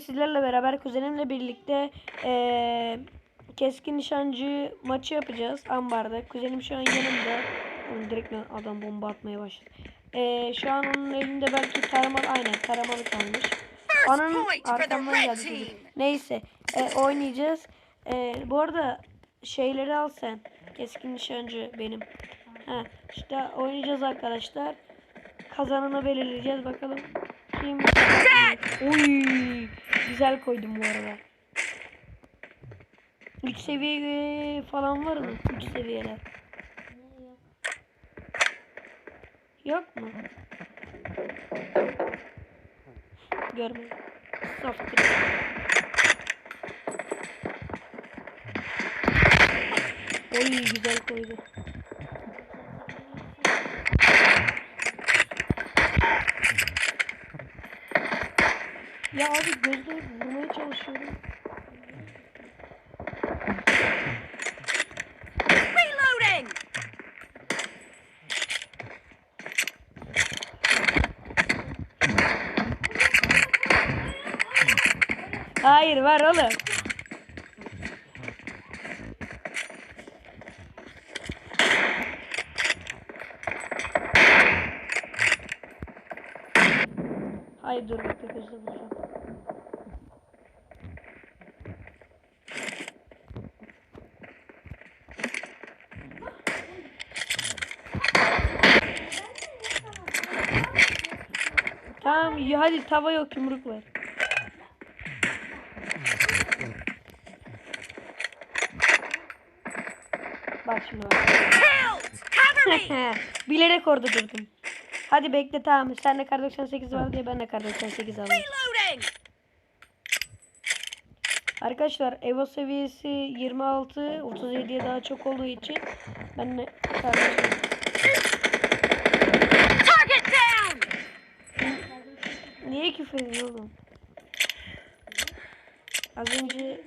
sizlerle beraber kuzenimle birlikte eee, keskin nişancı maçı yapacağız ambarda. Kuzenim şu an yanımda. Oğlum direkt adam bomba atmaya başladı. Eee, şu an onun elinde belki taramalı aynen taramalı kalmış. Ananın arkamdan geldi çocuk. Neyse e, oynayacağız. E, bu arada şeyleri al sen. Keskin nişancı benim. Ha, işte oynayacağız arkadaşlar. Kazananı belirleyeceğiz bakalım. Kim? Oy, güzel koydum bu arada. 3 seviye falan var mı? 3 seviyeler. Yok mu? Görmedim. Saftir. Oy güzel koydu. Ya abi gözle vurmaya çalışıyorum. Reloading! Hayır var oğlum. Hayır dur bekle gözle vuracağım. Tamam iyi, hadi tava yok yumruk ver. Bak şimdi bak. Bilerek orada durdum. Hadi bekle tamam. Sen de kar 98 var diye ben de kar 98 aldım. Reloading! Arkadaşlar Evo seviyesi 26 37'ye daha çok olduğu için ben de kar 98 Target down! Niye küfür ediyorsun? Az önce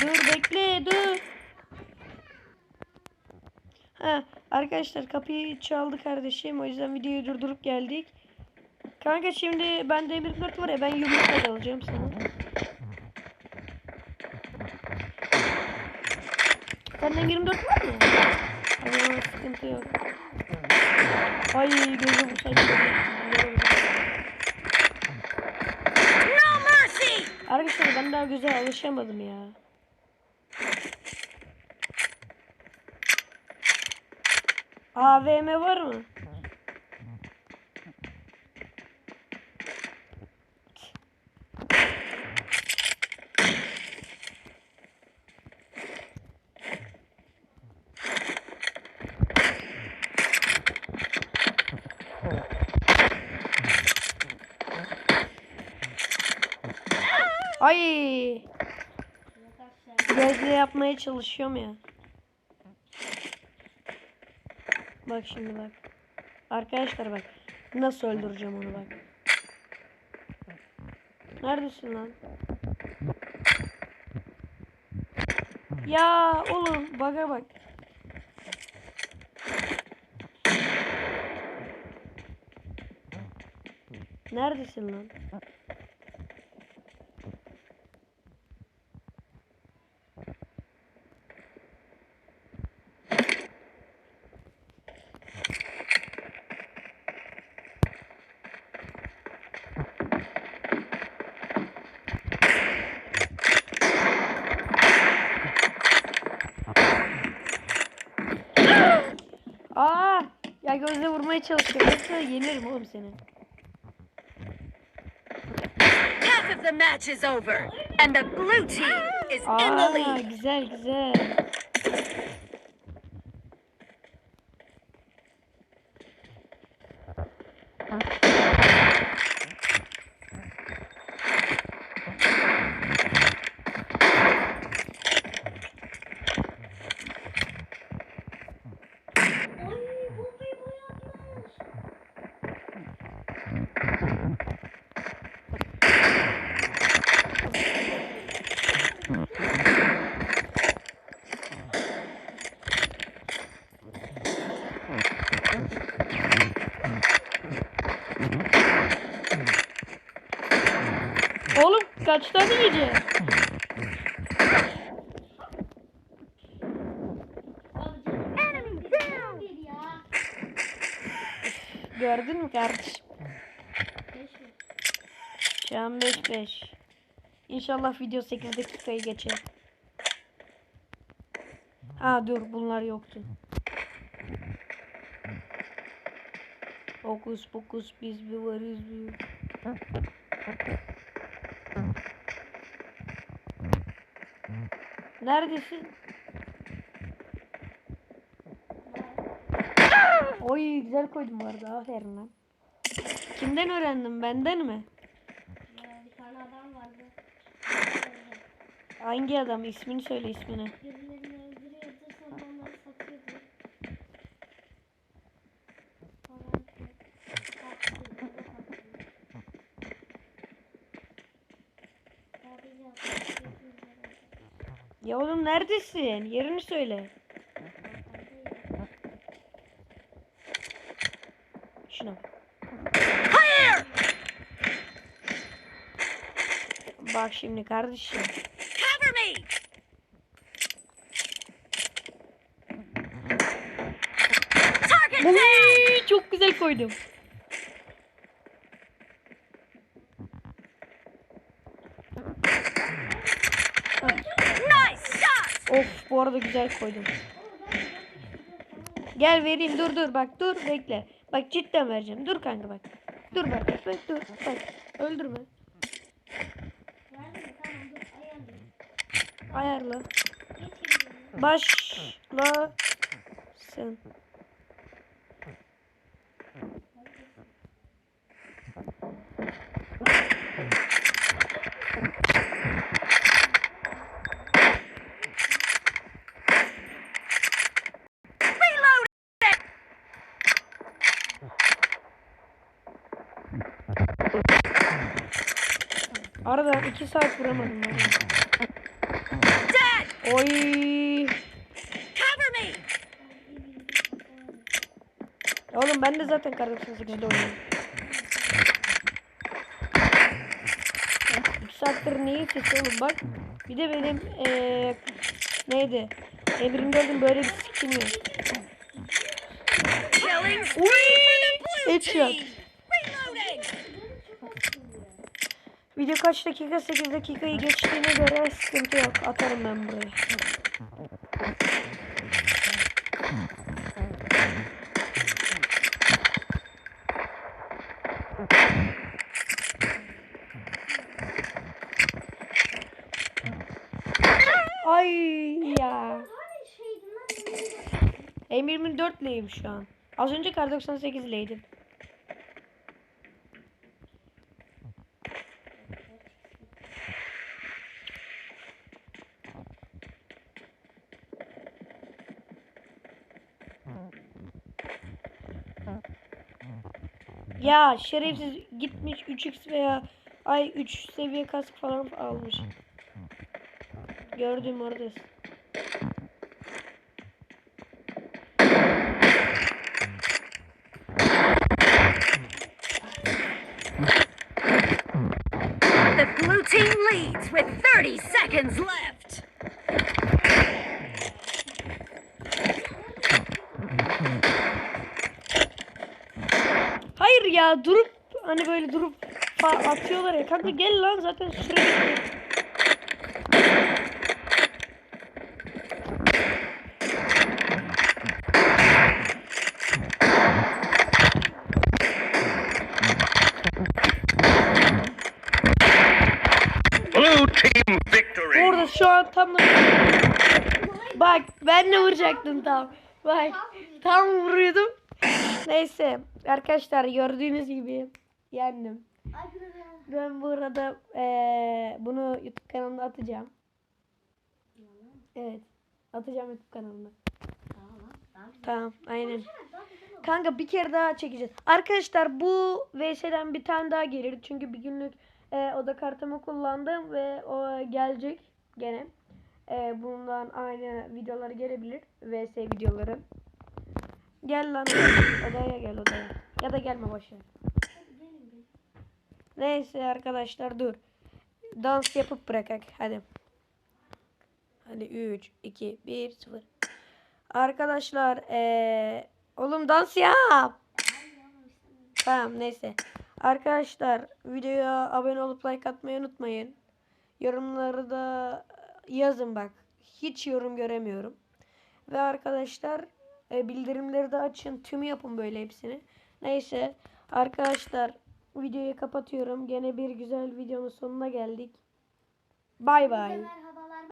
Dur bekle dur. Ha, arkadaşlar kapıyı çaldı kardeşim. O yüzden videoyu durdurup geldik. Kanka şimdi ben demir kart var ya ben yumrukla alacağım sana. Sende 24 var mı? Ama sıkıntı yok. Ay gözüm mercy! Arkadaşlar ben daha güzel alışamadım ya. AVM var mı? Ay. Gözle yapmaya çalışıyorum ya. Bak şimdi bak. Arkadaşlar bak. Nasıl öldüreceğim onu bak. Neredesin lan? Ya oğlum baga bak. Neredesin lan? Aa! Ya gözle vurmaya çalışıyorum. Yoksa yenirim oğlum seni. Half of the match is over, and the blue team is in the Aa, lead. güzel güzel. Enemy down! Gördün mü kardeşim? Şu an 5-5. İnşallah video 8 dakikayı geçer. Ha dur bunlar yoktu. Fokus fokus biz bir varız bir. Neredesin? Oy güzel koydum bu arada aferin lan. Kimden öğrendin benden mi? Bir tane adam vardı. Hangi adam ismini söyle ismini. Birilerini neredesin? Yerini söyle. Şuna. Clear! Bak şimdi kardeşim. Cover me! Target down! Çok güzel koydum. Of bu arada güzel koydum. Gel vereyim dur dur bak dur bekle. Bak cidden vereceğim. Dur kanka bak. Dur bak bak, bak dur bak. Öldürme. Ayarla. Geç elini. Arada iki saat vuramadım ben. Oy. Cover me! Oğlum ben de zaten kar 98'de oynuyorum. İki saattir neyi sesi oğlum bak. Bir de benim eee neydi? Evrim gördüm böyle bir skin yok. Headshot. team! Reloading! Video kaç dakika? 8 dakikayı geçtiğine göre sıkıntı yok. Atarım ben buraya. Ay ya. Hani şeydi lan. M24'leyim şu an. Az önce kar 98'leydim. Ya şerefsiz gitmiş 3x veya ay 3 seviye kask falan almış. Gördüm oradasın. The blue team leads with 30 seconds left. Hayır ya durup hani böyle durup atıyorlar ya. Kanka gel lan zaten süre bitiyor. Blue team victory. Orada şu an tam da... Bak ben de vuracaktım tam. Bak tam vuruyordum. Neyse arkadaşlar gördüğünüz gibi yendim. Ben bu arada eee, bunu YouTube kanalımda atacağım. Evet. Atacağım YouTube kanalımda. Tamam aynen. Kanka bir kere daha çekeceğiz. Arkadaşlar bu VS'den bir tane daha gelir. Çünkü bir günlük e, oda kartımı kullandım ve o gelecek gene. E, bundan aynı videoları gelebilir. VS videoları. Gel lan odaya gel odaya. Ya da gelme boşver. Neyse arkadaşlar dur. dans yapıp bırakak. Hadi. Hadi 3, 2, 1, 0. Arkadaşlar eee oğlum dans yap. Tamam neyse. Arkadaşlar videoya abone olup like atmayı unutmayın. Yorumları da yazın bak. Hiç yorum göremiyorum. Ve arkadaşlar e, bildirimleri de açın. Tüm yapın böyle hepsini. Neyse arkadaşlar videoyu kapatıyorum. Gene bir güzel videonun sonuna geldik. Bay bay.